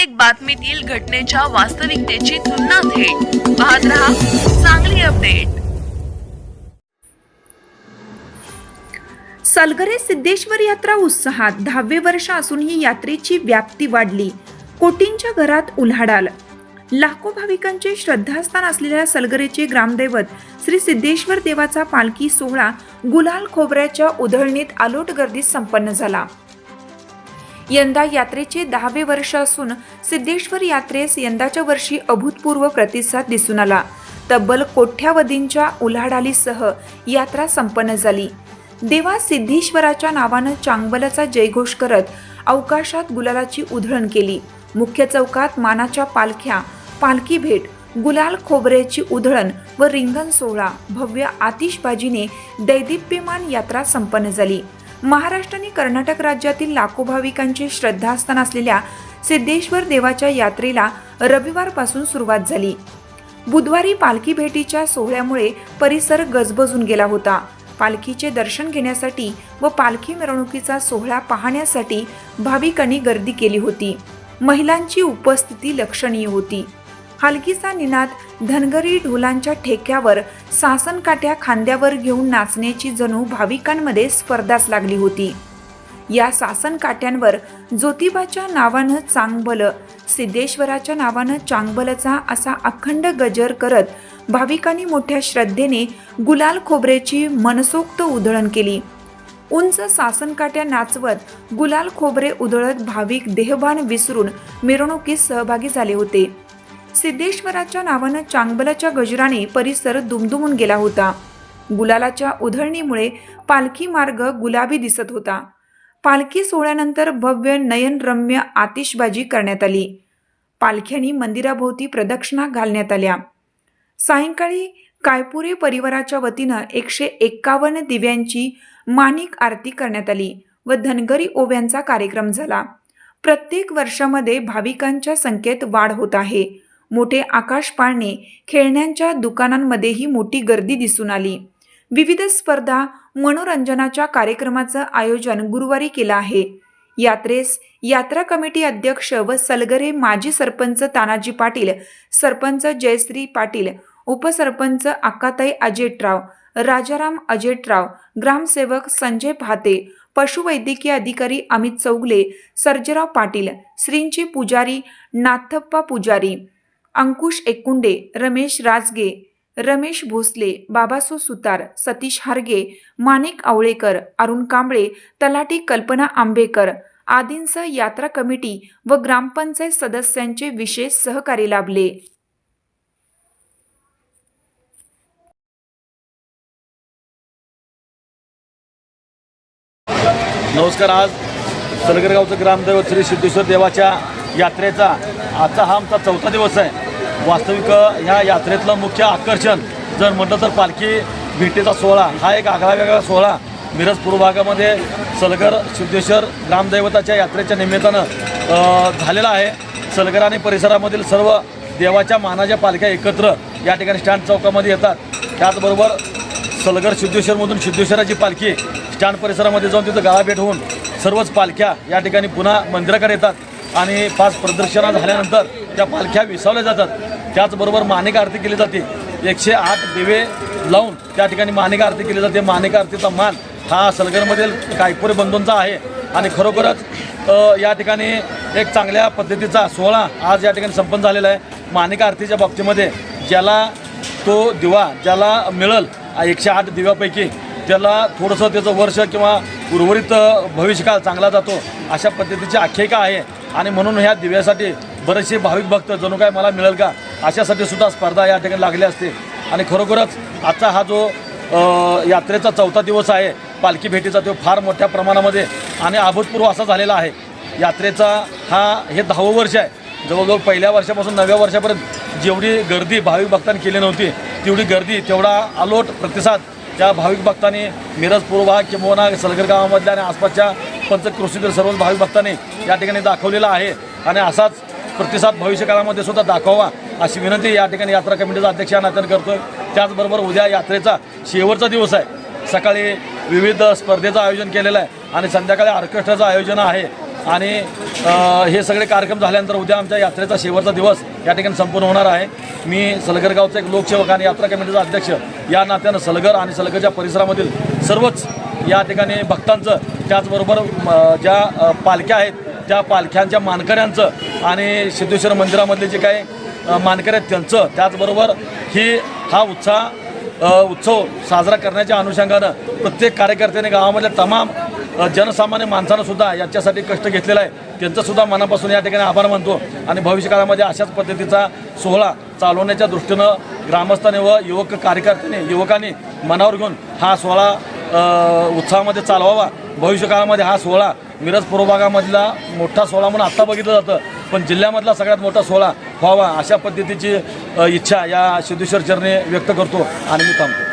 प्रत्येक बातमीतील घटनेच्या वास्तविकतेची तुलना थेट. पाहत रहा चांगली अपडेट. सलगरे सिद्धेश्वर यात्रा उत्साहात दहावे वर्ष असूनही यात्रेची व्याप्ती वाढली. कोटींच्या घरात उल्हाडाल. लाखो भाविकांचे श्रद्धास्थान असलेल्या सलगरेचे ग्रामदैवत श्री सिद्धेश्वर देवाचा पालखी सोहळा गुलाल खोबऱ्याच्या उधळणीत आलोट गर्दीत संपन्न झाला. यंदा यात्रेचे दहावे वर्ष असून सिद्धेश्वर यात्रेस यंदाच्या वर्षी अभूतपूर्व प्रतिसाद दिसून आला. तब्बल कोठ्यावधींच्या उलाढालीसह यात्रा संपन्न झाली. देवा सिद्धेश्वराच्या नावानं चांगबलाचा जयघोष करत अवकाशात गुलालाची उधळण केली. मुख्य चौकात मानाच्या पालख्या पालखी भेट गुलाल खोबऱ्याची उधळण व रिंगण सोहळा भव्य आतिषबाजीने दैदिप्यमान यात्रा संपन्न झाली. महाराष्ट्र आणि कर्नाटक राज्यातील लाखो भाविकांचे श्रद्धास्थान असलेल्या सिद्धेश्वर देवाच्या यात्रेला रविवारपासून सुरुवात झाली. बुधवारी पालखी भेटीच्या सोहळ्यामुळे परिसर गजबजून गेला होता. पालखीचे दर्शन घेण्यासाठी व पालखी मिरवणुकीचा सोहळा पाहण्यासाठी भाविकांनी गर्दी केली होती. महिलांची उपस्थिती लक्षणीय होती. हलकीचा निनाद धनगरी ढोलांच्या ठेक्यावर सासनकाठ्या खांद्यावर घेऊन नाचण्याची जणू भाविकांमध्ये स्पर्धाच लागली होती. या सासनकाट्यांवर ज्योतिबाच्या नावानं चांगबल सिद्धेश्वराच्या नावानं चांगबलचा असा अखंड गजर करत भाविकांनी मोठ्या श्रद्धेने गुलाल खोबऱ्याची मनसोक्त उधळण केली. उंच सासनकाट्या नाचवत गुलाल खोबरे उधळत भाविक देहभान विसरून मिरवणुकीत सहभागी झाले होते. सिद्धेश्वराच्या नावानं चांगबलाच्या गजराने परिसर दुमदुमून गेला होता. गुलालाच्या उधळणीमुळे पालखी मार्ग गुलाबी दिसत होता. पालखी सोहळ्यानंतर भव्य नयनरम्य आतिषबाजी करण्यात आली. पालख्यांनी मंदिराभोवती प्रदक्षिणा घालण्यात आल्या. सायंकाळी कायपुरे परिवाराच्या वतीनं एकशे एक्कावन्न दिव्यांची मानिक आरती करण्यात आली व धनगरी ओव्यांचा कार्यक्रम झाला. प्रत्येक वर्षामध्ये भाविकांच्या संख्येत वाढ होत आहे. मोठे आकाश पाळणे खेळण्यांच्या दुकानांमध्येही मोठी गर्दी दिसून आली. विविध स्पर्धा मनोरंजनाच्या कार्यक्रमाचं आयोजन गुरुवारी केलं आहे. यात्रेस यात्रा कमिटी अध्यक्ष व सलगरे माजी सरपंच तानाजी पाटील सरपंच जयश्री पाटील उपसरपंच अक्काताई अजेटराव राजाराम अजेटराव ग्रामसेवक संजय भाते पशुवैद्यकीय अधिकारी अमित चौगले सर्जेराव पाटील श्रींची पुजारी नाथप्पा पुजारी अंकुश एकुंडे रमेश राजगे रमेश भोसले बाबासो सुतार सतीश हारगे माणिक आवळेकर अरुण कांबळे तलाटी कल्पना आंबेकर आदींसह यात्रा कमिटी व ग्रामपंचायत सदस्यांचे विशेष सहकार्य लाभले. नमस्कार आज सलगरगावचं ग्रामदैवत श्री सिद्धेश्वर देवाच्या यात्रेचा आजचा हा आमचा चौथा दिवस आहे. वास्तविक ह्या यात्रेतलं मुख्य आकर्षण जर म्हटलं तर पालखी भेटीचा सोहळा. हा एक आगळा वेगळा सोहळा. मिरज पूर्व भागामध्ये सलगर सिद्धेश्वर ग्रामदैवताच्या यात्रेच्या निमित्तानं झालेला आहे. सलगर आणि परिसरामधील सर्व देवाच्या मानाच्या पालख्या एकत्र या ठिकाणी स्टँड चौकामध्ये येतात. त्याचबरोबर सलगर सिद्धेश्वरमधून सिद्धेश्वराची पालखी स्टँड परिसरामध्ये जाऊन तिथं गाळाभेट होऊन सर्वच पालख्या या ठिकाणी पुन्हा मंदिराकडे येतात. आणि पाच प्रदर्शना झाल्यानंतर त्या पालख्या विसावल्या जातात. त्याचबरोबर मानिक आरती केली जाते. एकशे आठ दिवे लावून त्या ठिकाणी मानिक आरती केली जाते. मानिक आरतीचा मान हा सलगरमधील कायपुरे बंधूंचा आहे. आणि खरोखरच या ठिकाणी एक चांगल्या पद्धतीचा सोहळा आज या ठिकाणी संपन्न झालेला आहे. मानिका आरतीच्या बाबतीमध्ये ज्याला तो दिवा ज्याला मिळेल एकशे आठ दिव्यापैकी त्याला थोडंसं त्याचं वर्ष किंवा उर्वरित भविष्यकाळ चांगला जातो अशा पद्धतीची आख्यायिका आहे. आणि म्हणून ह्या दिव्यासाठी बरेचसे भाविक भक्त जणू काय मला मिळेल का अशासाठी सुद्धा स्पर्धा या ठिकाणी लागली असते. आणि खरोखरच आजचा हा जो यात्रेचा चौथा दिवस आहे पालखी भेटीचा तो फार मोठ्या प्रमाणामध्ये आणि अभूतपूर्व असा झालेला आहे. यात्रेचा हा हे दहावं वर्ष आहे. जवळजवळ पहिल्या वर्षापासून नव्या वर्षापर्यंत जेवढी गर्दी भाविक भक्तांनी केली नव्हती तेवढी गर्दी तेवढा अलोट प्रतिसाद त्या भाविक भक्तांनी मिरज पूर्व भाग सलगर गावामधल्या आणि आसपासच्या पंचकृषीतील सर्व भाविक भक्तांनी या ठिकाणी दाखवलेला आहे. आणि असाच प्रतिसाद भविष्यकाळामध्ये सुद्धा दाखवावा अशी विनंती या ठिकाणी यात्रा कमिटीचा अध्यक्ष या नात्याने करतोय. त्याचबरोबर उद्या यात्रेचा शेवटचा दिवस आहे. सकाळी विविध स्पर्धेचं आयोजन केलेलं आहे आणि संध्याकाळी ऑर्केस्ट्राचं आयोजन आहे. आणि हे सगळे कार्यक्रम झाल्यानंतर उद्या आमच्या यात्रेचा शेवटचा दिवस या ठिकाणी संपूर्ण होणार आहे. मी सलगरगावचा एक लोकसेवक आणि यात्रा कमिटीचा अध्यक्ष या नात्यानं सलगर आणि सलगरच्या परिसरामधील सर्वच या ठिकाणी भक्तांचं त्याचबरोबर म, ज्या पालख्या आहेत त्या पालख्यांच्या मानकऱ्यांचं आणि सिद्धेश्वर मंदिरामधले जे काही मानकरी आहेत त्यांचं त्याचबरोबर ही हा उत्साह उत्सव साजरा करण्याच्या अनुषंगानं प्रत्येक कार्यकर्त्याने गावामधल्या तमाम जनसामान्य माणसानं सुद्धा याच्यासाठी कष्ट घेतलेला आहे. त्यांचंसुद्धा मनापासून या ठिकाणी आभार मानतो आणि भविष्यकाळामध्ये अशाच पद्धतीचा सोहळा चालवण्याच्या दृष्टीनं ग्रामस्थाने व युवक कार्यकर्त्यांनी युवकांनी मनावर घेऊन हा सोहळा उत्साहामध्ये चालवावा. भविष्यकाळामध्ये हा सोहळा मिरज पूर्व भागामधला मोठा सोहळा म्हणून आत्ता बघितलं जातं. पण जिल्ह्यामधला सगळ्यात मोठा सोहळा व्हावा अशा पद्धतीची इच्छा या सिद्धेश्वर चरणे व्यक्त करतो आणि मी थांबतो.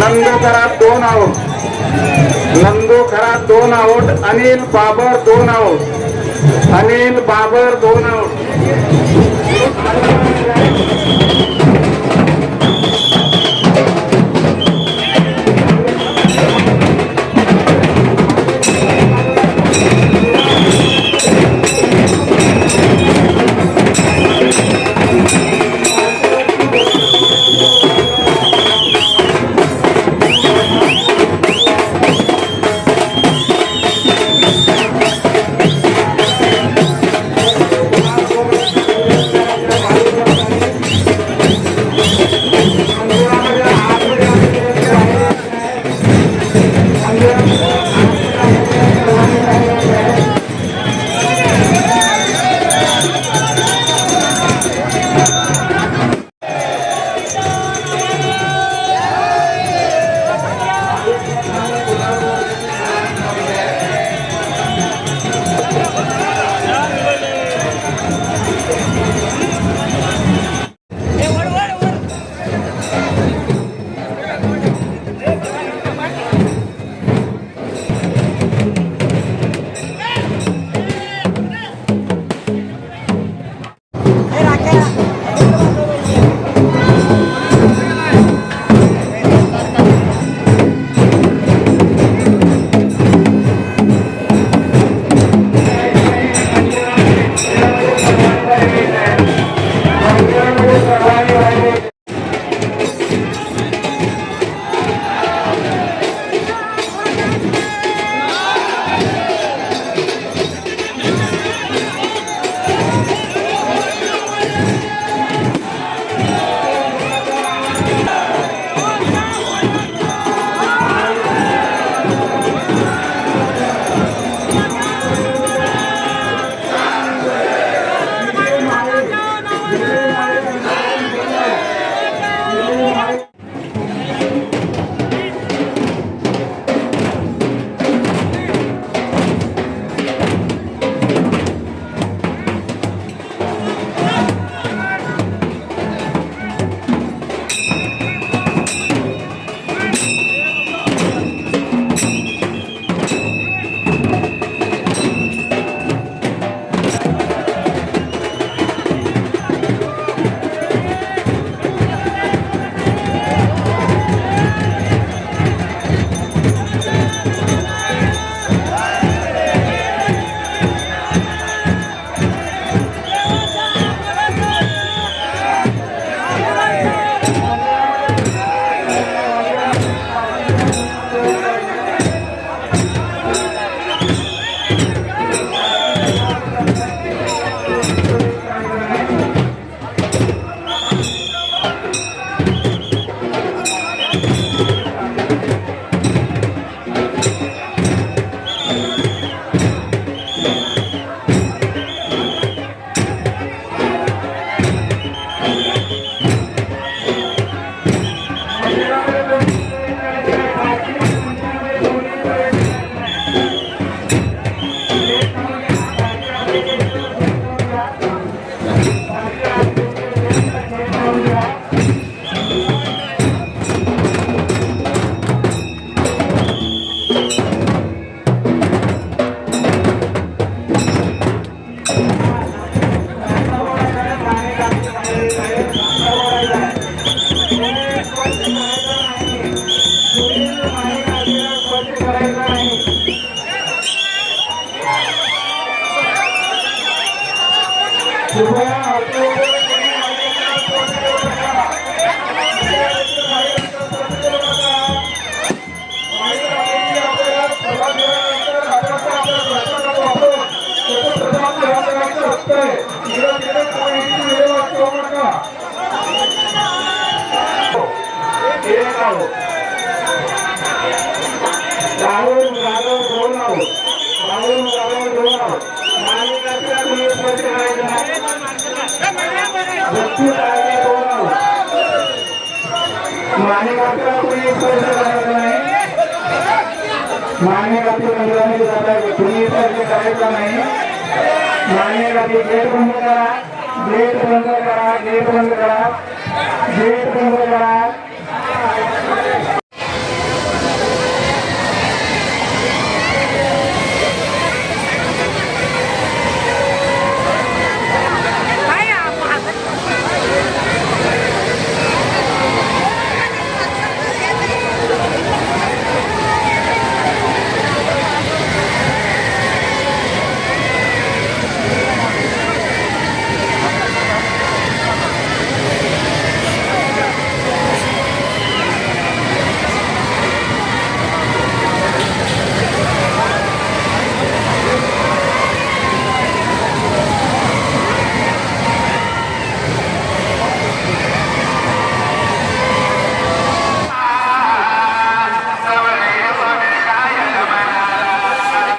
नंदोखरात दोन आहोत नंदोखरात दोन आऊट अनिल बाबर दोन आऊट अनिल बाबर दोन आऊट आऊट राहुल राघव दोन आहोत राहुल राघव दोन आहोत मालिकाच्या कुणी स्पर्श करायचं नाही बत्तीस दोन आहोत मालिकाच्या कुणी स्पर्श करायचा नाही मान्यगाती मंदिरामध्ये जाता कुणी स्पर्श करायचा नाही मान्यगाती गेट बंद करा. गेट बंद करा गेट बंद करा. गेट बंद करा.